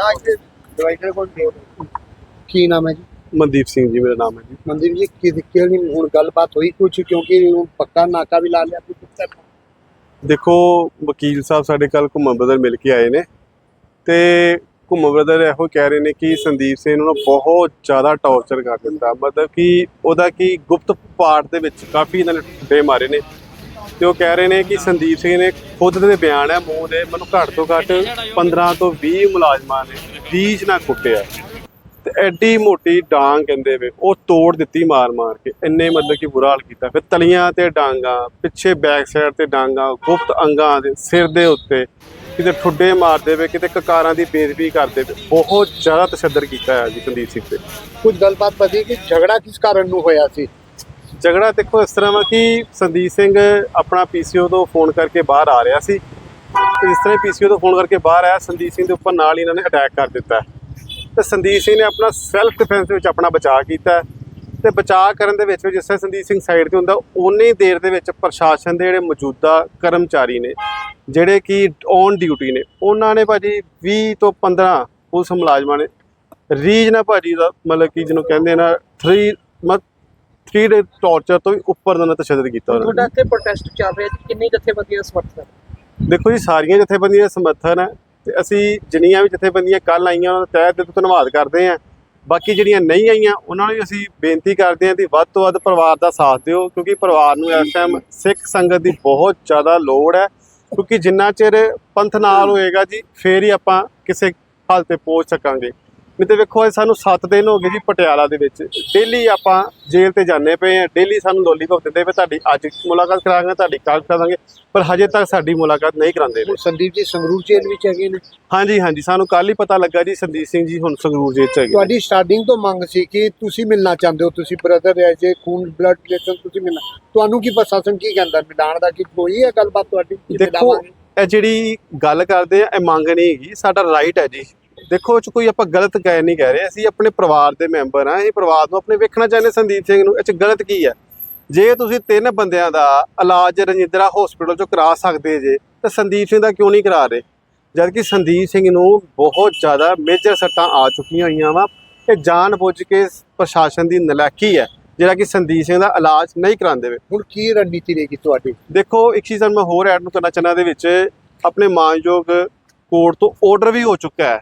ਨਾ ਇੱਥੇ ਡਿਵਾਈਡਰ ਕੋਲ ਕੀ ਨਾਮ ਹੈ ਜੀ? ਮਨਦੀਪ ਸਿੰਘ ਜੀ ਮੇਰਾ ਨਾਮ ਹੈ ਜੀ। ਮੰਦਿਰ ਜੀ ਕੀ ਕਿਹੜੀ ਹੁਣ ਗੱਲਬਾਤ ਹੋਈ ਕੁਝ ਕਿਉਂਕਿ ਹੁਣ ਪੱਕਾ ਨਾਕਾ ਵੀ ਲਾ ਲਿਆ ਤੁਸੀਂ ਦੇਖੋ ਵਕੀਲ ਸਾਹਿਬ ਸਾਡੇ ਕੱਲ ਘੁੰਮਣ ਬਦਲ ਮਿਲ ਕੇ ਆਏ ਨੇ ਤੇ ਘੁੰਮਣ ਬਦਲ ਇਹੋ ਕਹਿ ਰਹੇ ਨੇ ਕਿ ਸੰਦੀਪ ਸਿੰਘ ਨੂੰ ਬਹੁਤ ਜ਼ਿਆਦਾ ਟੌਰਚਰ ਕਰ ਦਿੰਦਾ ਮਤਲਬ ਕਿ ਉਹਦਾ ਕੀ ਗੁਪਤ ਪਾਠ ਦੇ ਵਿੱਚ ਕਾਫੀ ਇਹਨਾਂ ਨੇ ਠੁੱਡੇ ਮਾਰੇ ਨੇ। ਤੇ ਉਹ ਕਹਿ ਰਹੇ ਨੇ ਕਿ ਸੰਦੀਪ ਸਿੰਘ ਨੇ ਖੁਦ ਦੇ ਬਿਆਨ ਹੈ ਮੂੰਹ ਦੇ, ਮੈਨੂੰ ਘੱਟ ਤੋਂ ਘੱਟ 15 ਤੋਂ 20 ਮੁਲਾਜ਼ਮਾਂ ਨੇ ਰੀਝ ਨਾਲ ਕੁੱਟਿਆ। ਤੇ ਐਡੀ ਮੋਟੀ ਡਾਂਗ ਕਹਿੰਦੇ ਵੇ, ਉਹ ਤੋੜ ਦਿੱਤੀ ਮਾਰ ਮਾਰ ਕੇ, ਇੰਨੇ ਮਤਲਬ ਕਿ ਬੁਰਾ ਹਾਲ ਕੀਤਾ। ਫਿਰ ਤਲੀਆਂ ਤੇ ਡਾਂਗਾ, ਪਿੱਛੇ ਬੈਕ ਸਾਈਡ ਤੇ ਡਾਂਗਾ, ਗੁਪਤ ਅੰਗਾਂ ਦੇ ਸਿਰ ਦੇ ਉੱਤੇ ਕਿਤੇ ਠੁੱਡੇ ਮਾਰਦੇ ਵੇ, ਕਿਤੇ ਕਕਾਰਾਂ ਦੀ ਬੇਦਬੀ ਕਰਦੇ ਵੇ, ਬਹੁਤ ਜ਼ਿਆਦਾ ਤਸ਼ੱਦਦ ਕੀਤਾ ਹੈ ਜੀ ਸੰਦੀਪ ਸਿੰਘ ਤੇ। ਕੁਝ ਗੱਲਬਾਤ ਪਤੀ ਕਿ ਝਗੜਾ ਕਿਸ ਕਾਰਨ ਨੂੰ ਹੋਇਆ ਸੀ? ਝਗੜਾ ਦੇਖੋ ਇਸ ਤਰ੍ਹਾਂ ਵਾ ਕਿ ਸੰਦੀਪ ਸਿੰਘ ਆਪਣਾ ਪੀਸੀਓ ਤੋਂ ਫੋਨ ਕਰਕੇ ਬਾਹਰ ਆ ਰਿਹਾ ਸੀ। ਤੇ ਇਸ ਤਰ੍ਹਾਂ ਪੀਸੀਓ ਤੋਂ ਫੋਨ ਕਰਕੇ ਬਾਹਰ ਆਇਆ, ਸੰਦੀਪ ਸਿੰਘ ਦੇ ਉੱਪਰ ਨਾਲ ਹੀ ਇਹਨਾਂ ਨੇ ਅਟੈਕ ਕਰ ਦਿੱਤਾ। ਤੇ ਸੰਦੀਪ ਸਿੰਘ ਨੇ ਆਪਣਾ ਸੈਲਫ ਡਿਫੈਂਸ ਦੇ ਵਿੱਚ ਆਪਣਾ ਬਚਾਅ ਕੀਤਾ। ਤੇ ਬਚਾਅ ਕਰਨ ਦੇ ਵਿੱਚ ਜਿਸ ਤਰ੍ਹਾਂ ਸੰਦੀਪ ਸਿੰਘ ਸਾਈਡ ਤੇ ਹੁੰਦਾ ਉਨੀ ਦੇਰ ਦੇ ਵਿੱਚ ਪ੍ਰਸ਼ਾਸਨ ਦੇ ਜਿਹੜੇ ਮੌਜੂਦਾ ਕਰਮਚਾਰੀ ਨੇ, ਜਿਹੜੇ ਕਿ ਔਨ ਡਿਊਟੀ ਨੇ, ਉਹਨਾਂ ਨੇ ਭਾਜੀ 20 ਤੋਂ 15 ਪੁਲਿਸ ਮੁਲਾਜ਼ਮਾਂ ਨੇ ਰੀਜ ਨਾ ਭਾਜੀ ਦਾ ਮਤਲਬ ਕਿ ਜਿਹਨੂੰ ਕਹਿੰਦੇ ਨਾ 3 ਮਤ 3 ਡੇ ਟੌਰਚਰ ਤੋਂ ਵੀ ਉੱਪਰ ਦਾ ਤਸ਼ੱਦਦ ਕੀਤਾ ਉਹਨਾਂ ਨੇ। ਤੁਹਾਡਾ ਇੱਥੇ ਪ੍ਰੋਟੈਸਟ ਚੱਲ ਰਿਹਾ ਜੀ ਕਿੰਨੀ ਜਥੇਬੰਦੀਆਂ ਸਮਰਥਨ? ਦੇਖੋ ਜੀ ਸਾਰੀਆਂ ਜਥੇਬੰਦੀਆਂ ਦਾ ਸਮਰਥਨ ਹੈ ਤੇ ਅਸੀਂ ਜਿੰਨੀਆਂ ਵੀ ਜਥੇਬੰਦੀਆਂ ਕੱਲ ਆਈਆਂ ਉਹਨਾਂ ਦਾ ਤਹਿ ਦਿਲ ਤੋਂ ਧੰਨਵਾਦ ਕਰਦੇ ਹਾਂ। ਬਾਕੀ ਜਿਹੜੀਆਂ ਨਹੀਂ ਆਈਆਂ ਉਹਨਾਂ ਨੂੰ ਵੀ ਅਸੀਂ ਬੇਨਤੀ ਕਰਦੇ ਹਾਂ ਕਿ ਵੱਧ ਤੋਂ ਵੱਧ ਪਰਿਵਾਰ ਦਾ ਸਾਥ ਦਿਓ ਕਿਉਂਕਿ ਪਰਿਵਾਰ ਨੂੰ ਇਸ ਟਾਈਮ ਸਿੱਖ ਸੰਗਤ ਦੀ ਬਹੁਤ ਜ਼ਿਆਦਾ ਲੋੜ ਹੈ। ਕਿਉਂਕਿ ਜਿੰਨਾ ਚਿਰ ਪੰਥ ਨਾਲ ਹੋਏਗਾ ਜੀ ਫੇਰ ਹੀ ਆਪਾਂ ਕਿਸੇ ਹੱਲ ਤੇ ਪਹੁੰਚ ਸਕਾਂਗੇ। ਨਹੀਂ ਤੇ ਵੇਖੋ ਇਹ ਸਾਨੂੰ 7 ਦਿਨ ਹੋ ਗਏ ਜੀ ਪਟਿਆਲਾ ਦੇ ਵਿੱਚ। ਡੇਲੀ ਆਪਾਂ ਜੇਲ੍ਹ ਤੇ ਜਾਂਦੇ ਪਏ ਆ ਡੇਲੀ ਸਾਨੂੰ ਲੋਲੀਪੌਪ ਦਿੰਦੇ ਪਏ। ਤੁਹਾਡੀ ਅੱਜ ਮੁਲਾਕਾਤ ਕਰਾਂਗੇ ਤੁਹਾਡੀ ਕੱਲ੍ਹ ਕਰਾਂਗੇ ਪਰ ਹਜੇ ਤੱਕ ਸਾਡੀ ਮੁਲਾਕਾਤ ਨਹੀਂ ਕਰਾਉਂਦੇ ਹੁਣ ਸੰਦੀਪ ਜੀ ਸੰਗਰੂਰ ਜੇਲ੍ਹ ਵਿੱਚ ਹੈਗੇ ਨੇ? ਹਾਂਜੀ ਹਾਂਜੀ। ਸਾਨੂੰ ਕੱਲ ਹੀ ਪਤਾ ਲੱਗਾ ਜੀ ਸੰਦੀਪ ਸਿੰਘ ਜੀ ਹੁਣ ਸੰਗਰੂਰ ਜੇਲ੍ਹ ਚ ਹੈਗੇ ਨੇ। ਤੁਹਾਡੀ ਸਟਾਰਟਿੰਗ ਤੋਂ ਮੰਗ ਸੀ ਕਿ ਤੁਸੀਂ ਮਿਲਣਾ ਚਾਹੁੰਦੇ ਹੋ ਤੁਸੀਂ ਬ੍ਰਦਰ ਹੈ ਜੇ ਖੂਨ ਬਲੱਡ ਰਿਲੇਸ਼ਨ ਤੁਸੀਂ ਮਿਲਣਾ। ਤੁਹਾਨੂੰ ਕੀ ਪ੍ਰਸ਼ਾਸਨ ਕੀ ਕਹਿੰਦਾ? ਮਿਲਾਣ ਦਾ ਕੀ ਕੋਈ ਹੈ ਗੱਲਬਾਤ ਤੁਹਾਡੀ? ਦੇਖੋ? ਇਹ ਜਿਹੜੀ ਗੱਲ ਕਰਦੇ ਆ ਇਹ ਮੰਗ ਨਹੀਂ ਹੈਗੀ। ਸਾਡਾ ਰਾਈਟ ਹੈ ਜੀ। ਦੇਖੋ ਇਹ 'ਚ ਕੋਈ ਆਪਾਂ ਗਲਤ ਕਹਿ ਨਹੀਂ ਕਹਿ ਰਹੇ। ਅਸੀਂ ਆਪਣੇ ਪਰਿਵਾਰ ਦੇ ਮੈਂਬਰ ਆ ਅਸੀਂ ਪਰਿਵਾਰ ਨੂੰ ਆਪਣੇ ਵੇਖਣਾ ਚਾਹੁੰਦੇ ਸੰਦੀਪ ਸਿੰਘ ਨੂੰ ਇਹ 'ਚ ਗਲਤ ਕੀ ਹੈ? ਜੇ ਤੁਸੀਂ ਤਿੰਨ ਬੰਦਿਆਂ ਦਾ ਇਲਾਜ ਰਜਿੰਦਰਾ ਹਸਪੀਟਲ 'ਚੋਂ ਕਰਾ ਸਕਦੇ ਜੇ ਤਾਂ ਸੰਦੀਪ ਸਿੰਘ ਦਾ ਕਿਉਂ ਨਹੀਂ ਕਰਾ ਰਹੇ? ਜਦ ਕਿ ਸੰਦੀਪ ਸਿੰਘ ਨੂੰ ਬਹੁਤ ਜ਼ਿਆਦਾ ਮੇਜਰ ਸੱਟਾਂ ਆ ਚੁੱਕੀਆਂ ਹੋਈਆਂ ਵਾ। ਇਹ ਜਾਣ ਬੁੱਝ ਕੇ ਪ੍ਰਸ਼ਾਸਨ ਦੀ ਨਲਾਇਕੀ ਹੈ ਜਿਹੜਾ ਕਿ ਸੰਦੀਪ ਸਿੰਘ ਦਾ ਇਲਾਜ ਨਹੀਂ ਕਰਾਉਂਦੇ ਵੇ। ਹੁਣ ਕੀ ਰਣਨੀਤੀ ਰਹੇਗੀ ਤੁਹਾਡੀ? ਦੇਖੋ ਇੱਕ ਚੀਜ਼ ਮੈਂ ਹੋਰ ਐਡ ਨੂੰ ਕਰਨਾ ਚਾਹੁੰਦਾ ਦੇ ਵਿੱਚ ਆਪਣੇ ਮਾਨਯੋਗ ਕੋਰਟ ਤੋਂ ਆਰਡਰ ਵੀ ਹੋ ਚੁੱਕਾ ਹੈ।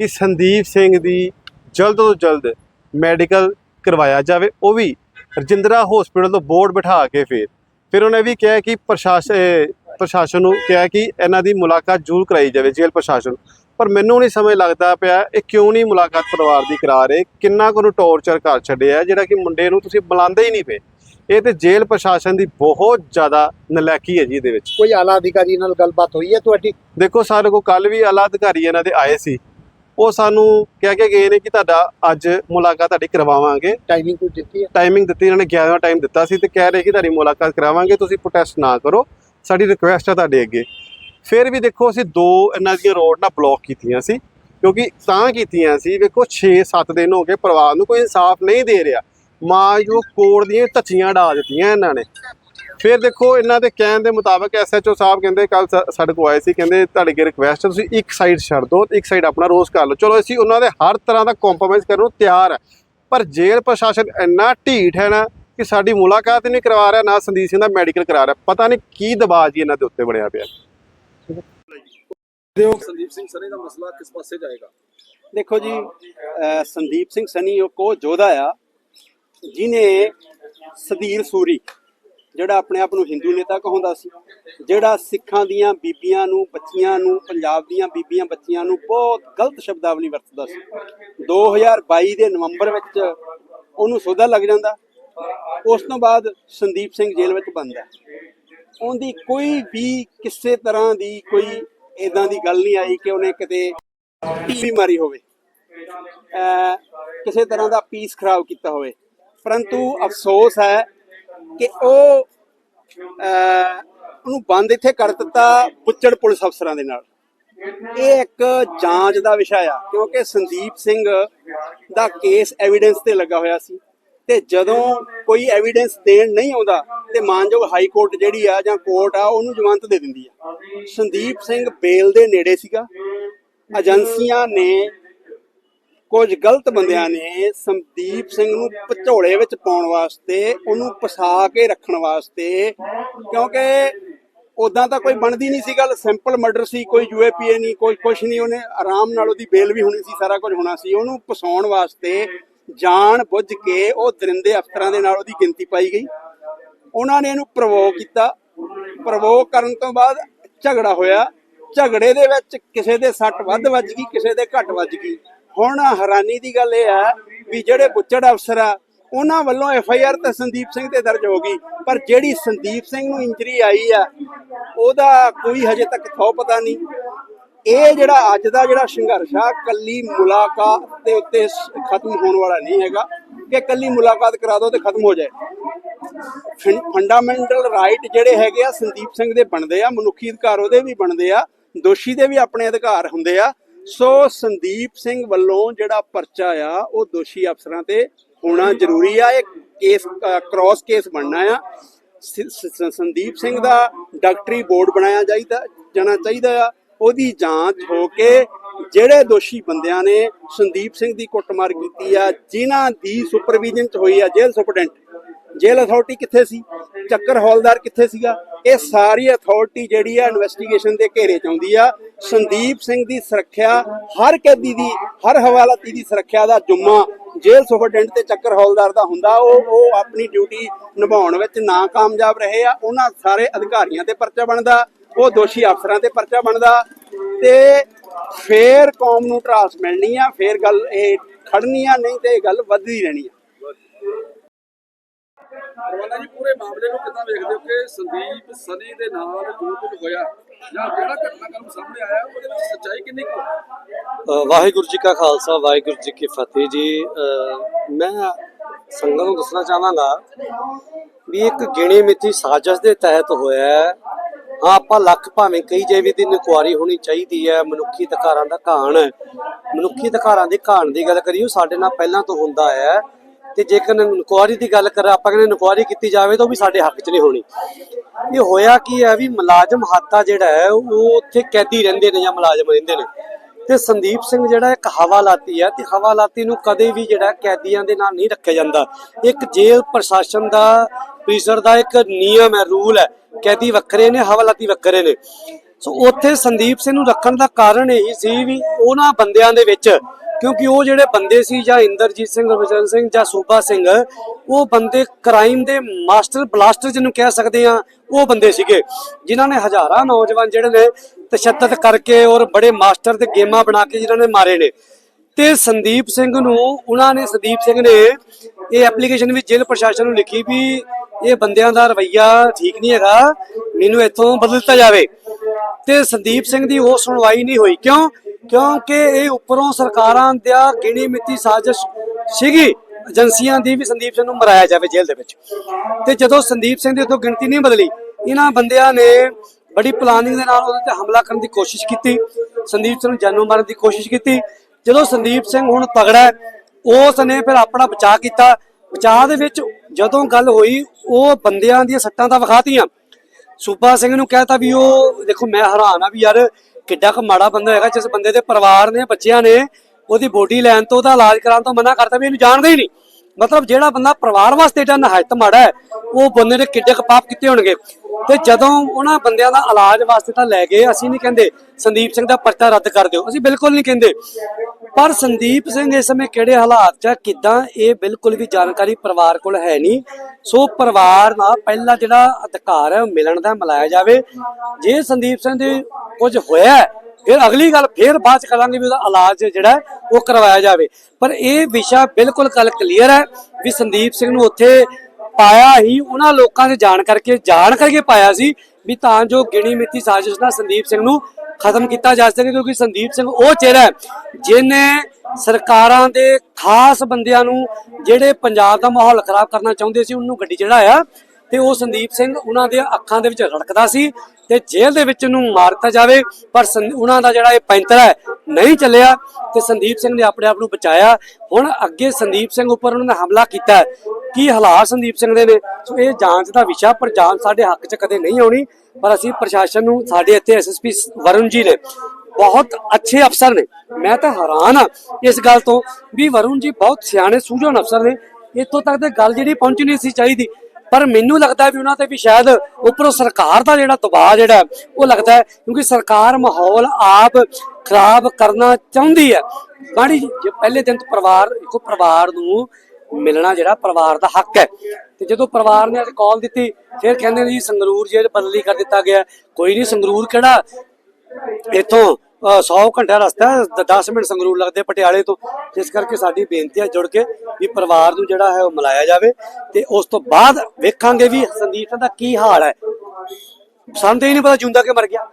ਕਿ ਸੰਦੀਪ ਸਿੰਘ ਦੀ ਜਲਦ ਤੋਂ ਜਲਦ ਮੈਡੀਕਲ ਕਰਵਾਇਆ ਜਾਵੇ। ਉਹ ਵੀ ਰਜਿੰਦਰਾ ਹਸਪੀਟਲ ਤੋਂ ਬੋਰਡ ਬਿਠਾ ਕੇ ਫਿਰ। ਫਿਰ ਉਹਨੇ ਵੀ ਕਿਹਾ ਕਿ ਪ੍ਰਸ਼ਾਸਨ ਪ੍ਰਸ਼ਾਸਨ ਨੂੰ ਕਿਹਾ ਕਿ ਇਹਨਾਂ ਦੀ ਮੁਲਾਕਾਤ ਜ਼ਰੂਰ ਕਰਾਈ ਜਾਵੇ ਜੇਲ੍ਹ ਪ੍ਰਸ਼ਾਸਨ। ਪਰ ਮੈਨੂੰ ਨਹੀਂ ਸਮਝ ਲੱਗਦਾ ਪਿਆ ਇਹ ਕਿਉਂ ਨਹੀਂ ਮੁਲਾਕਾਤ ਪਰਿਵਾਰ ਦੀ ਕਰਾ ਰਹੇ? ਕਿੰਨਾ ਕੁ ਨੂੰ ਟੌਰਚਰ ਕਰ ਛੱਡਿਆ ਜਿਹੜਾ ਕਿ ਮੁੰਡੇ ਨੂੰ ਤੁਸੀਂ ਬੁਲਾਉਂਦੇ ਹੀ ਨਹੀਂ ਪਏ। ਇਹ ਤੇ ਜੇਲ੍ਹ ਪ੍ਰਸ਼ਾਸਨ ਦੀ ਬਹੁਤ ਜ਼ਿਆਦਾ ਨਲਾਇਕੀ ਹੈ ਜੀ ਇਹਦੇ ਵਿੱਚ। ਕੋਈ ਆਲਾ ਅਧਿਕਾਰੀ ਨਾਲ ਗੱਲਬਾਤ ਹੋਈ ਹੈ ਤੁਹਾਡੀ? ਦੇਖੋ ਸਾਡੇ ਕੋਲ ਕੱਲ ਵੀ ਆਲਾ ਅਧਿਕਾਰੀ ਇਹਨਾਂ ਦੇ ਆਏ ਸੀ। ਉਹ ਸਾਨੂੰ ਕਹਿ ਕੇ ਗਏ ਨੇ ਕਿ ਤੁਹਾਡਾ ਅੱਜ ਮੁਲਾਕਾਤ ਤੁਹਾਡੀ ਕਰਵਾਵਾਂਗੇ। ਟਾਈਮਿੰਗ ਕੁਝ ਦਿੱਤੀ ਹੈ? ਟਾਈਮਿੰਗ ਦਿੱਤੀ ਇਹਨਾਂ ਨੇ 11 ਟਾਈਮ ਦਿੱਤਾ ਸੀ ਤੇ ਕਹਿ ਰਹੇ ਕਿ ਤੁਹਾਡੀ ਮੁਲਾਕਾਤ ਕਰਾਵਾਂਗੇ ਤੁਸੀਂ ਪ੍ਰੋਟੈਸਟ ਨਾ ਕਰੋ। ਸਾਡੀ ਰਿਕੁਐਸਟ ਹੈ ਤੁਹਾਡੇ ਅੱਗੇ। ਫਿਰ ਵੀ ਦੇਖੋ ਅਸੀਂ ਦੋ ਇਹਨਾਂ ਦੀਆਂ ਰੋਡ ਨਾ ਬਲੌਕ ਕੀਤੀਆਂ ਸੀ ਕਿਉਂਕਿ ਤਾਂ ਕੀਤੀਆਂ ਸੀ ਵੇਖੋ 6-7 ਦਿਨ ਹੋ ਗਏ ਪਰਿਵਾਰ ਨੂੰ ਕੋਈ ਇਨਸਾਫ ਨਹੀਂ ਦੇ ਰਿਹਾ। ਮਾਂ ਜੋ ਕੋੜ ਦੀਆਂ ਧੱਚੀਆਂ ਡਾ ਦਿੱਤੀਆਂ ਇਹਨਾਂ ਨੇ। ਫਿਰ ਦੇਖੋ ਇਹਨਾਂ ਦੇ ਕਹਿਣ ਦੇ ਮੁਤਾਬਕ ਐਸਐਚਓ ਸਾਹਿਬ ਕਹਿੰਦੇ ਕੱਲ ਸਾਡੇ ਕੋਲ ਆਏ ਸੀ ਕਹਿੰਦੇ ਤੁਹਾਡੇ ਅੱਗੇ ਰਿਕੁਐਸਟ ਹੈ ਤੁਸੀਂ ਇੱਕ ਸਾਈਡ ਛੱਡ ਦਿਓ ਤੇ ਇੱਕ ਸਾਈਡ ਆਪਣਾ ਰੋਜ਼ ਕਰ ਲਓ। ਚਲੋ ਅਸੀਂ ਉਹਨਾਂ ਦੇ ਹਰ ਤਰ੍ਹਾਂ ਦਾ ਕੰਪਰੋਮਾਈਜ਼ ਕਰਨ ਨੂੰ ਤਿਆਰ ਹੈ ਪਰ ਜੇਲ੍ਹ ਪ੍ਰਸ਼ਾਸਨ ਇੰਨਾ ਢੀਠ ਹੈ ਨਾ ਕਿ ਸਾਡੀ ਮੁਲਾਕਾਤ ਹੀ ਨਹੀਂ ਕਰਵਾ ਰਿਹਾ ਨਾ ਸੰਦੀਪ ਸਿੰਘ ਦਾ ਮੈਡੀਕਲ ਕਰਾ ਰਿਹਾ। ਪਤਾ ਨਹੀਂ ਕੀ ਦਬਾਅ ਜੀ ਇਹਨਾਂ ਦੇ ਉੱਤੇ ਬਣਿਆ ਪਿਆ। ਸੰਦੀਪ ਸਿੰਘ ਸਨੀ ਦਾ ਮਸਲਾ ਕਿਸ ਪਾਸੇ ਜਾਏਗਾ? ਦੇਖੋ ਜੀ ਸੰਦੀਪ ਸਿੰਘ ਸਨੀ ਉਹ ਕੋ ਯੋਧਾ ਆ ਜਿਨੇ ਸਦੀਰ ਸੂਰੀ ਜਿਹੜਾ ਆਪਣੇ ਆਪ ਨੂੰ ਹਿੰਦੂ ਨੇਤਾ ਕਹਾਉਂਦਾ ਸੀ, ਜਿਹੜਾ ਸਿੱਖਾਂ ਦੀਆਂ ਬੀਬੀਆਂ ਨੂੰ, ਬੱਚੀਆਂ ਨੂੰ, ਪੰਜਾਬ ਦੀਆਂ ਬੀਬੀਆਂ, ਬੱਚੀਆਂ ਨੂੰ ਬਹੁਤ ਗਲਤ ਸ਼ਬਦਾਵਲੀ ਵਰਤਦਾ ਸੀ। 2022 ਦੇ ਨਵੰਬਰ ਵਿੱਚ ਉਹਨੂੰ ਸੋਧਾ ਲੱਗ ਜਾਂਦਾ। ਉਸ ਤੋਂ ਬਾਅਦ ਸੰਦੀਪ ਸਿੰਘ ਜੇਲ੍ਹ ਵਿੱਚ ਬੰਦ ਹੈ ਉਹਦੀ ਕੋਈ ਵੀ ਕਿਸੇ ਤਰ੍ਹਾਂ ਦੀ ਕੋਈ ਇਦਾਂ ਦੀ ਗੱਲ ਨਹੀਂ ਆਈ ਕਿ ਉਹਨੇ ਕਿਤੇ ਟੀਵੀ ਮਾਰੀ ਹੋਵੇ। ਕਿਸੇ ਤਰ੍ਹਾਂ ਦਾ ਪੀਸ ਖਰਾਬ ਕੀਤਾ ਹੋਵੇ। ਪਰੰਤੂ ਅਫਸੋਸ ਹੈ ਕਿ ਉਹ ਉਹਨੂੰ ਬੰਦ ਇੱਥੇ ਕਰ ਦਿੱਤਾ ਬੁੱਚੜ ਪੁਲਿਸ ਅਫਸਰਾਂ ਦੇ ਨਾਲ। ਇਹ ਇੱਕ ਜਾਂਚ ਦਾ ਵਿਸ਼ਾ ਆ, ਕਿਉਂਕਿ ਸੰਦੀਪ ਸਿੰਘ ਦਾ ਕੇਸ ਐਵੀਡੈਂਸ ਤੇ ਲੱਗਾ ਹੋਇਆ ਸੀ। ਤੇ ਜਦੋਂ ਕੋਈ ਐਵੀਡੈਂਸ ਦੇਣ ਨਹੀਂ ਆਉਂਦਾ, ਤੇ ਮਾਨਯੋਗ ਹਾਈ ਕੋਰਟ ਜਿਹੜੀ ਆ ਜਾਂ ਕੋਰਟ ਆ, ਉਹਨੂੰ ਜ਼ਮਾਨਤ ਦੇ ਦਿੰਦੀ ਆ। ਸੰਦੀਪ ਸਿੰਘ ਬੇਲ ਦੇ ਨੇੜੇ ਸੀਗਾ। ਏਜੰਸੀਆਂ ਨੇ ਕੁਝ ਗਲਤ ਬੰਦਿਆਂ ਨੇ ਸੰਦੀਪ ਸਿੰਘ ਨੂੰ ਭਚੋਲੇ ਵਿੱਚ ਪਾਉਣ ਵਾਸਤੇ, ਉਹਨੂੰ ਫਸਾ ਕੇ ਰੱਖਣ ਵਾਸਤੇ, ਕਿਉਂਕਿ ਉਦਾਂ ਤਾਂ ਕੋਈ ਬਣਦੀ ਨਹੀਂ ਸੀ ਗੱਲ ਸਿੰਪਲ ਮਰਡਰ ਸੀ, ਕੋਈ ਯੂਏਪੀਏ ਨਹੀਂ, ਕੋਈ ਕੁਛ ਨਹੀਂ, ਉਹਨੇ ਆਰਾਮ ਨਾਲ ਉਹਦੀ ਬੇਲ ਵੀ ਹੋਣੀ ਸੀ, ਸਾਰਾ ਕੁਝ ਹੋਣਾ ਸੀ, ਉਹਨੂੰ ਫਸਾਉਣ ਵਾਸਤੇ ਜਾਣ ਬੁੱਝ ਕੇ ਉਹ ਦਰਿੰਦੇ ਅਫਸਰਾਂ ਦੇ ਨਾਲ ਉਹਦੀ ਗਿਣਤੀ ਪਾਈ ਗਈ। ਉਹਨਾਂ ਨੇ ਇਹਨੂੰ ਪ੍ਰਵੋਕ ਕੀਤਾ। ਪ੍ਰਵੋਕ ਕਰਨ ਤੋਂ ਬਾਅਦ ਝਗੜਾ ਹੋਇਆ। ਝਗੜੇ ਦੇ ਵਿੱਚ ਕਿਸੇ ਦੇ ਸੱਟ ਵੱਧ ਵੱਜ ਗਈ, ਕਿਸੇ ਦੇ ਘੱਟ ਵੱਜ ਗਈ। ਹੁਣ ਹੈਰਾਨੀ ਦੀ ਗੱਲ ਇਹ ਹੈ ਵੀ ਜਿਹੜੇ ਬੁੱਚੜ ਅਫਸਰ ਆ, ਉਹਨਾਂ ਵੱਲੋਂ ਐਫ ਆਈ ਆਰ ਤਾਂ ਸੰਦੀਪ ਸਿੰਘ ਤੇ ਦਰਜ ਹੋ ਗਈ, ਪਰ ਜਿਹੜੀ ਸੰਦੀਪ ਸਿੰਘ ਨੂੰ ਇੰਜਰੀ ਆਈ ਆ, ਉਹਦਾ ਕੋਈ ਹਜੇ ਤੱਕ ਥੋ ਪਤਾ ਨਹੀਂ। ਇਹ ਜਿਹੜਾ ਅੱਜ ਦਾ ਜਿਹੜਾ ਸੰਘਰਸ਼ ਆ, ਕੱਲੀ ਮੁਲਾਕਾਤ ਦੇ ਉੱਤੇ ਸ- ਖਤਮ ਹੋਣ ਵਾਲਾ ਨਹੀਂ ਹੈਗਾ, ਕਿ ਕੱਲੀ ਮੁਲਾਕਾਤ ਕਰਾ ਦਿਓ ਤੇ ਖਤਮ ਹੋ ਜਾਏ। ਫੰਡਾਮੈਂਟਲ ਰਾਈਟ ਜਿਹੜੇ ਹੈਗੇ ਆ, ਸੰਦੀਪ ਸਿੰਘ ਦੇ ਬਣਦੇ ਆ, ਮਨੁੱਖੀ ਅਧਿਕਾਰ ਉਹਦੇ ਵੀ ਬਣਦੇ ਆ, ਦੋਸ਼ੀ ਦੇ ਵੀ ਆਪਣੇ ਅਧਿਕਾਰ ਹੁੰਦੇ ਆ ਸੋ ਸੰਦੀਪ ਸਿੰਘ ਵੱਲੋਂ ਜਿਹੜਾ ਪਰਚਾ ਆ, ਉਹ ਦੋਸ਼ੀ ਅਫਸਰਾਂ ਤੇ ਹੋਣਾ ਜ਼ਰੂਰੀ ਆ। ਇਹ ਕੇਸ ਕ੍ਰਾਸ ਕੇਸ ਬਣਨਾ ਆ। ਸੰਦੀਪ ਸਿੰਘ ਦਾ ਡਾਕਟਰੀ ਬੋਰਡ ਬਣਾਇਆ ਜਾਈਦਾ, ਜਾਣਾ ਚਾਹੀਦਾ ਆ। ਉਹਦੀ ਜਾਂਚ ਹੋ ਕੇ ਜਿਹੜੇ ਦੋਸ਼ੀ ਬੰਦਿਆਂ ਨੇ ਸੰਦੀਪ ਸਿੰਘ ਦੀ ਕੁੱਟਮਾਰ ਕੀਤੀ ਆ, ਜਿਨ੍ਹਾਂ ਦੀ ਸੁਪਰਵਿਜ਼ਨ ਚ ਹੋਈ ਆ ਜੇਲ੍ਹ ਸੁਪਰਡੈਂਟ। ਜੇਲ੍ਹ ਅਥਾਰਟੀ ਕਿੱਥੇ ਸੀ? ਚੱਕਰ ਹੌਲਦਾਰ ਕਿੱਥੇ ਸੀਗਾ? ਇਹ ਸਾਰੀ ਅਥਾਰਟੀ ਜਿਹੜੀ ਆ ਇਨਵੈਸਟੀਗੇਸ਼ਨ ਦੇ ਘੇਰੇ ਚ ਆਉਂਦੀ ਆ। ਸੰਦੀਪ ਸਿੰਘ ਦੀ ਸੁਰੱਖਿਆ, ਹਰ ਕੈਦੀ ਦੀ, ਹਰ ਹਵਾਲਾਤੀ ਦੀ ਸੁਰੱਖਿਆ ਦਾ ਜੁੰਮਾ, ਜੇਲ੍ਹ ਸੁਪਰਡੈਂਟ ਤੇ ਚੱਕਰ ਹੌਲਦਾਰ ਦਾ ਹੁੰਦਾ, ਉਹ ਉਹ ਆਪਣੀ ਡਿਊਟੀ ਨਿਭਾਉਣ ਵਿੱਚ ਨਾ ਕਾਮਯਾਬ ਰਹੇ ਆ। ਉਹਨਾਂ ਸਾਰੇ ਅਧਿਕਾਰੀਆਂ ਤੇ ਪਰਚਾ ਬਣਦਾ, ਉਹ ਦੋਸ਼ੀ ਅਫਸਰਾਂ ਤੇ ਪਰਚਾ ਬਣਦਾ ਤੇ ਫੇਰ ਕੌਮ ਨੂੰ ਟਰਾਸ ਮਿਲਣੀ ਆ, ਫੇਰ ਗੱਲ ਇਹ ਖੜਨੀ ਆ, ਨਹੀਂ ਤੇ ਇਹ ਗੱਲ ਵੱਧਦੀ ਰਹਿਣੀ ਆ। ਰਵਾਨਾ ਜੀ, ਪੂਰੇ ਮਾਮਲੇ ਨੂੰ ਕਿੱਦਾਂ ਵੇਖਦੇ ਹੋ ਕਿ ਸੰਦੀਪ ਸਨੀ ਦੇ ਨਾਲ ਜੋ ਕੁਝ ਹੋਇਆ ਜਾਂ ਜਿਹੜਾ ਘਟਨਾਕ੍ਰਮ ਸਾਹਮਣੇ ਆਇਆ, ਉਹਦੇ ਵਿੱਚ ਸੱਚਾਈ ਕਿੰਨੀ ਕੁ ਵਾਹਿਗੁਰੂ ਜੀ ਕਾ ਖਾਲਸਾ, ਵਾਹਿਗੁਰੂ ਜੀ ਕੀ ਫਤਿਹ ਜੀ। ਮੈਂ ਸੰਗਤ ਨੂੰ ਦੱਸਣਾ ਚਾਹਾਂਗਾ ਵੀ ਇੱਕ ਗਿਣੀ ਮਿੱਥੀ ਸਾਜ਼ਿਸ਼ ਦੇ ਤਹਿਤ ਹੋਇਆ ਹੈ। ਹਾਂ, ਆਪਾਂ ਲੱਖ ਭਾਵੇਂ ਕਈ ਜੇ ਵੀ ਦੀ ਇਨਕੁਆਰੀ ਹੋਣੀ ਚਾਹੀਦੀ ਹੈ, ਮਨੁੱਖੀ ਅਧਿਕਾਰਾਂ ਦਾ ਘਾਣ। ਮਨੁੱਖੀ ਅਧਿਕਾਰਾਂ ਦੇ ਘਾਣ ਦੀ ਗੱਲ ਕਰੀਏ ਸਾਡੇ ਨਾਲ ਪਹਿਲਾਂ ਤੋਂ ਹੁੰਦਾ ਹੈ। ਤੇ ਜੇਕਰ ਇਨਕੁਆਰੀ ਦੀ ਗੱਲ ਕਰ, ਆਪਾਂ ਕਹਿੰਦੇ ਇਨਕੁਆਰੀ ਕੀਤੀ ਜਾਵੇ ਤਾਂ ਉਹ ਵੀ ਸਾਡੇ ਹੱਕ 'ਚ ਨਹੀਂ ਹੋਣੀ। ਇਹ ਹੋਇਆ ਕੀ ਹੈ ਵੀ ਮੁਲਾਜ਼ਮ ਹਾਤਾ ਜਿਹੜਾ ਹੈ, ਉਹ ਉੱਥੇ ਕੈਦੀ ਰਹਿੰਦੇ ਨੇ ਜਾਂ ਮੁਲਾਜ਼ਮ ਰਹਿੰਦੇ ਨੇ। ਤੇ ਸੰਦੀਪ ਸਿੰਘ ਜਿਹੜਾ ਇੱਕ ਹਵਾਲਾਤੀ ਹੈ, ਤੇ ਹਵਾਲਾਤੀ ਨੂੰ ਕਦੇ ਵੀ ਜਿਹੜਾ ਕੈਦੀਆਂ ਦੇ ਨਾਲ ਨਹੀਂ ਰੱਖਿਆ ਜਾਂਦਾ। ਇੱਕ ਜੇਲ੍ਹ ਪ੍ਰਸ਼ਾਸਨ ਦਾ ਪ੍ਰੀਸਰ ਦਾ ਇੱਕ ਨਿਯਮ ਹੈ, ਰੂਲ ਹੈ। ਕੈਦੀ ਵੱਖਰੇ ਨੇ, ਹਵਾਲਾਤੀ ਵੱਖਰੇ ਨੇ। ਸੋ ਉੱਥੇ ਸੰਦੀਪ ਸਿੰਘ ਨੂੰ ਰੱਖਣ ਦਾ ਕਾਰਨ ਇਹੀ ਸੀ ਵੀ ਉਹਨਾਂ ਬੰਦਿਆਂ ਦੇ ਵਿੱਚ ਕਿਉਂਕਿ ਉਹ ਜਿਹੜੇ ਬੰਦੇ ਸੀ ਜਾਂ ਇੰਦਰਜੀਤ ਸਿੰਘ, ਰਵਿੰਦਰ ਸਿੰਘ ਜਾਂ ਸੂਬਾ ਸਿੰਘ, ਉਹ ਬੰਦੇ ਕ੍ਰਾਈਮ ਦੇ ਮਾਸਟਰ ਬਲਾਸਟਰ ਜਿਹਨੂੰ ਕਹਿ ਸਕਦੇ ਆ ਉਹ ਬੰਦੇ ਸੀਗੇ। ਜਿਨ੍ਹਾਂ ਨੇ ਹਜ਼ਾਰਾਂ ਨੌਜਵਾਨ ਜਿਹੜੇ ਨੇ ਤਸ਼ੱਦਦ ਕਰਕੇ ਔਰ ਬੜੇ ਮਾਸਟਰ ਤੇ ਗੇਮਾਂ ਬਣਾ ਕੇ ਜਿਨ੍ਹਾਂ ਨੇ ਮਾਰੇ ਨੇ। ਤੇ ਸੰਦੀਪ ਸਿੰਘ ਨੂੰ, ਉਹਨਾਂ ਨੇ, ਸੰਦੀਪ ਸਿੰਘ ਨੇ ਇਹ ਐਪਲੀਕੇਸ਼ਨ ਵੀ ਜੇਲ੍ਹ ਪ੍ਰਸ਼ਾਸਨ ਨੂੰ ਲਿਖੀ ਵੀ ਇਹ ਬੰਦਿਆਂ ਦਾ ਰਵਈਆ ਠੀਕ ਨਹੀਂ ਹੈਗਾ, ਮੈਨੂੰ ਇੱਥੋਂ ਬਦਲ ਦਿੱਤਾ ਜਾਵੇ। ਤੇ ਸੰਦੀਪ ਸਿੰਘ ਦੀ ਉਹ ਸੁਣਵਾਈ ਨਹੀਂ ਹੋਈ। ਕਿਉਂ? ਕਿਉਂਕਿ ਇਹ ਉੱਪਰੋਂ ਸਰਕਾਰਾਂ ਦਾ ਗਿਣੀ ਮਿੱਤੀ ਸਾਜ਼ਿਸ਼ ਸੀਗੀ, ਏਜੰਸੀਆਂ ਦੀ ਵੀ ਸੰਦੀਪ ਸਿੰਘ ਨੂੰ ਮਰਾਇਆ ਜਾਵੇ ਜੇਲ੍ਹ ਦੇ ਵਿੱਚ। ਤੇ ਜਦੋਂ ਸੰਦੀਪ ਸਿੰਘ ਦੀ ਉਤੋਂ ਗਿਣਤੀ ਨਹੀਂ ਬਦਲੀ, ਇਹਨਾਂ ਬੰਦਿਆਂ ਨੇ ਬੜੀ ਪਲਾਨਿੰਗ ਦੇ ਨਾਲ ਉਹਦੇ ਤੇ ਹਮਲਾ ਕਰਨ ਦੀ ਕੋਸ਼ਿਸ਼ ਕੀਤੀ, ਸੰਦੀਪ ਸਿੰਘ ਨੂੰ ਜਾਨੋਂ ਮਾਰਨ ਦੀ ਕੋਸ਼ਿਸ਼ ਕੀਤੀ। ਜਦੋਂ ਸੰਦੀਪ ਸਿੰਘ ਹੁਣ ਤਗੜਾ ਉਸ ਨੇ ਫਿਰ ਆਪਣਾ ਬਚਾਅ ਕੀਤਾ। ਬਚਾਅ ਦੇ ਵਿੱਚ ਜਦੋਂ ਗੱਲ ਹੋਈ, ਉਹ ਬੰਦਿਆਂ ਦੀਆਂ ਸੱਟਾਂ ਤਾਂ ਵਿਖਾਤੀਆਂ। ਸੂਬਾ ਸਿੰਘ ਨੂੰ ਕਹਿਤਾ ਵੀ ਉਹ, ਦੇਖੋ ਮੈਂ ਹੈਰਾਨ ਆ ਵੀ ਯਾਰ ਕਿੱਡਾ ਕੁ ਮਾੜਾ ਬੰਦਾ ਹੈਗਾ, ਜਿਸ ਬੰਦੇ ਦੇ ਪਰਿਵਾਰ ਨੇ, ਬੱਚਿਆਂ ਨੇ ਉਹਦੀ ਬੋਡੀ ਲੈਣ ਤੋਂ, ਉਹਦਾ ਇਲਾਜ ਕਰਾਉਣ ਤੋਂ ਮਨਾ ਕਰਤਾ ਵੀ ਇਹਨੂੰ ਜਾਣਦੇ ਹੀ ਨਹੀਂ। ਮਤਲਬ ਜਿਹੜਾ ਬੰਦਾ ਪਰਿਵਾਰ ਵਾਸਤੇ ਏਡਾ ਨਹਾਇਤ ਮਾੜਾ ਹੈ, ਉਹ ਬੰਦੇ ਨੇ ਕਿੱਡੇ ਕੁ ਪਾਪ ਕੀਤੇ ਹੋਣਗੇ। ਤੇ ਜਦੋਂ ਉਹਨਾਂ ਬੰਦਿਆਂ ਦਾ ਇਲਾਜ ਵਾਸਤੇ ਤਾਂ ਲੈ ਗਏ, ਅਸੀਂ ਨਹੀਂ ਕਹਿੰਦੇ ਸੰਦੀਪ ਸਿੰਘ ਦਾ ਪਰਚਾ ਰੱਦ ਕਰ ਦਿਓ, ਅਸੀਂ ਬਿਲਕੁਲ ਨਹੀਂ ਕਹਿੰਦੇ। ਪਰ ਸੰਦੀਪ ਸਿੰਘ ਇਸ ਸਮੇਂ ਕਿਹੜੇ ਹਾਲਾਤ 'ਚ ਆ, ਇਹ ਬਿਲਕੁਲ ਵੀ ਜਾਣਕਾਰੀ ਪਰਿਵਾਰ ਕੋਲ ਹੈ ਨਹੀਂ। ਸੋ ਪਰਿਵਾਰ ਨਾਲ ਪਹਿਲਾ ਜਿਹੜਾ ਅਧਿਕਾਰ ਹੈ ਉਹ ਮਿਲਣ ਦਾ ਮਿਲਾਇਆ ਜਾਵੇ। ਜੇ ਸੰਦੀਪ ਸਿੰਘ ਦੇ ਕੁਝ ਹੋਇਆ ਫਿਰ ਅਗਲੀ ਗੱਲ ਫਿਰ ਬਾਅਦ ਚ ਕਰਾਂਗੇ ਵੀ ਉਹਦਾ ਇਲਾਜ ਜਿਹੜਾ ਉਹ ਕਰਵਾਇਆ ਜਾਵੇ। ਪਰ ਇਹ ਵਿਸ਼ਾ ਬਿਲਕੁਲ ਗੱਲ ਕਲੀਅਰ ਹੈ ਵੀ ਸੰਦੀਪ ਸਿੰਘ ਨੂੰ ਉੱਥੇ ਪਾਇਆ ਹੀ ਉਹਨਾਂ ਲੋਕਾਂ ਦੇ ਜਾਣ ਕਰਕੇ ਜਾਣ ਕਰਕੇ ਪਾਇਆ ਸੀ ਵੀ ਤਾਂ ਜੋ ਗਿਣੀ ਮਿੱਤੀ ਸਾਜ਼ਿਸ਼ ਨਾਲ ਸੰਦੀਪ ਸਿੰਘ ਨੂੰ ਖਤਮ ਕੀਤਾ ਜਾ ਸਕੇ, ਕਿਉਂਕਿ ਸੰਦੀਪ ਸਿੰਘ ਉਹ ਚਿਹਰਾ ਹੈ, ਜਿਹਨੇ ਸਰਕਾਰਾਂ ਦੇ ਖਾਸ ਬੰਦਿਆਂ ਨੂੰ ਜਿਹੜੇ ਪੰਜਾਬ ਦਾ ਮਾਹੌਲ ਖਰਾਬ ਕਰਨਾ ਚਾਹੁੰਦੇ ਸੀ, ਉਹਨੂੰ ਗੱਡੀ ਚੜਾਇਆ ਤੇ ਉਹ ਸੰਦੀਪ ਸਿੰਘ ਉਹਨਾਂ ਦੇ ਅੱਖਾਂ ਦੇ ਵਿੱਚ ਰੜਕਦਾ ਸੀ ਤੇ ਜੇਲ੍ਹ ਦੇ ਵਿੱਚ ਉਹਨੂੰ ਮਾਰ ਦਿੱਤਾ ਜਾਵੇ, ਪਰ ਸੰ- ਉਹਨਾਂ ਦਾ ਜਿਹੜਾ ਇਹ ਪੈਂਤਰਾ ਹੈ, ਨਹੀਂ ਚੱਲਿਆ ਤੇ ਸੰਦੀਪ ਸਿੰਘ ਨੇ ਆਪਣੇ ਆਪ ਨੂੰ ਬਚਾਇਆ। ਹੁਣ ਅੱਗੇ ਸੰਦੀਪ ਸਿੰਘ ਉੱਪਰ ਉਹਨਾਂ ਨੇ ਹਮਲਾ ਕੀਤਾ ਕੀ ਹਾਲਾਤ ਸੰਦੀਪ ਸਿੰਘ ਦੇ ਨੇ? ਸੋ ਇਹ ਜਾਂਚ ਦਾ ਵਿਸ਼ਾ, ਪਰ ਜਾਂਚ ਸਾਡੇ ਹੱਕ 'ਚ ਕਦੇ ਨਹੀਂ ਆਉਣੀ। ਪਰ ਅਸੀਂ ਪ੍ਰਸ਼ਾਸਨ ਨੂੰ, ਸਾਡੇ ਇੱਥੇ ਐਸਐਸਪੀ ਵਰੁਣ ਜੀ ਨੇ ਬਹੁਤ ਅੱਛੇ ਅਫਸਰ ਨੇ। ਮੈਂ ਤਾਂ ਹੈਰਾਨ ਆ ਇਸ ਗੱਲ ਤੋਂ ਵੀ ਵਰੁਣ ਜੀ ਬਹੁਤ ਸਿਆਣੇ, ਸੂਝਵਾਨ ਅਫਸਰ ਨੇ। ਇੱਥੋਂ ਤੱਕ ਤੇ ਗੱਲ ਜਿਹੜੀ ਪਹੁੰਚਣੀ ਸੀ ਚਾਹੀਦੀ। ਪਰ ਮੈਨੂੰ ਲੱਗਦਾ ਵੀ ਉਹਨਾਂ ਤੇ ਵੀ ਸ਼ਾਇਦ ਉੱਪਰੋਂ ਸਰਕਾਰ ਦਾ ਜਿਹੜਾ ਦਬਾਅ ਜਿਹੜਾ ਉਹ ਲੱਗਦਾ ਹੈ, ਕਿਉਂਕਿ ਸਰਕਾਰ ਮਾਹੌਲ ਆਪ ਖਰਾਬ ਕਰਨਾ ਚਾਹੁੰਦੀ ਹੈ। ਮਾੜੀ ਪਹਿਲੇ ਦਿਨ ਤੋਂ ਪਰਿਵਾਰ ਇੱਕੋ ਪਰਿਵਾਰ ਨੂੰ ਮਿਲਣਾ ਜਿਹੜਾ ਪਰਿਵਾਰ ਦਾ ਹੱਕ ਹੈ। ਤੇ ਜਦੋਂ ਪਰਿਵਾਰ ਨੇ ਅੱਜ ਕਾਲ ਦਿੱਤੀ, ਫਿਰ ਕਹਿੰਦੇ ਨੇ ਜੀ ਸੰਗਰੂਰ ਜੇਲ੍ਹ ਬਦਲੀ ਕਰ ਦਿੱਤਾ ਗਿਆ। ਕੋਈ ਨਹੀਂ, ਸੰਗਰੂਰ ਕਿਹੜਾ? ਇੱਥੋਂ 100 ਘੰਟਾ ਰਸਤਾ ਹੈ 10 ਮਿੰਟ ਸੰਗਰੂਰ ਲੱਗਦੇ ਪਟਿਆਲੇ ਤੋਂ। ਜਿਸ ਕਰਕੇ ਸਾਡੀ ਬੇਨਤੀ ਹੈ ਜੁੜ ਕੇ ਵੀ ਪਰਿਵਾਰ ਨੂੰ ਜਿਹੜਾ ਹੈ ਉਹ ਮਿਲਾਇਆ ਜਾਵੇ। ਤੇ ਉਸ ਤੋਂ ਬਾਅਦ ਵੇਖਾਂਗੇ ਵੀ ਸੰਦੀਪ ਦਾ ਕੀ ਹਾਲ ਹੈ। ਸਾਨੂੰ ਤਾਂ ਨਹੀਂ ਪਤਾ ਜਿਉਂਦਾ ਕਿ ਮਰ ਗਿਆ।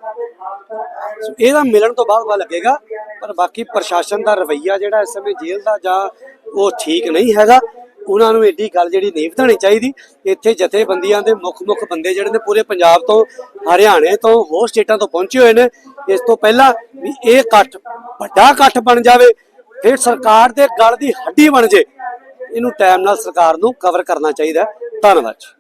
ਇਹਦਾ ਮਿਲਣ ਤੋਂ ਬਾਅਦ ਪਤਾ ਲੱਗੇਗਾ ਪਰ ਬਾਕੀ ਪ੍ਰਸ਼ਾਸਨ ਦਾ ਰਵੱਈਆ ਜਿਹੜਾ ਇਸ ਸਮੇਂ ਜੇਲ੍ਹ ਦਾ ਜਾਂ ਉਹ ਠੀਕ ਨਹੀਂ ਹੈਗਾ, ਉਹਨਾਂ ਨੂੰ ਏਡੀ ਗੱਲ ਜਿਹੜੀ ਨਹੀਂ ਵਧਾਣੀ ਚਾਹੀਦੀ। ਇੱਥੇ ਜਥੇਬੰਦੀਆਂ ਦੇ ਮੁੱਖ ਮੁੱਖ ਬੰਦੇ ਜਿਹੜੇ ਨੇ ਪੂਰੇ ਪੰਜਾਬ ਤੋਂ, ਹਰਿਆਣੇ ਤੋਂ, ਹੋਰ ਸਟੇਟਾਂ ਤੋਂ ਪਹੁੰਚੇ ਹੋਏ ਨੇ। ਇਸ ਤੋਂ ਪਹਿਲਾਂ ਵੀ ਇਹ ਇਕੱਠ, ਵੱਡਾ ਇਕੱਠ ਬਣ ਜਾਵੇ, ਫਿਰ ਸਰਕਾਰ ਦੇ ਗਲ ਦੀ ਹੱਡੀ ਬਣ ਜੇ। ਇਹਨੂੰ ਟਾਈਮ ਨਾਲ ਸਰਕਾਰ ਨੂੰ ਕਵਰ ਕਰਨਾ ਚਾਹੀਦਾ ਧੰਨਵਾਦ ਜੀ।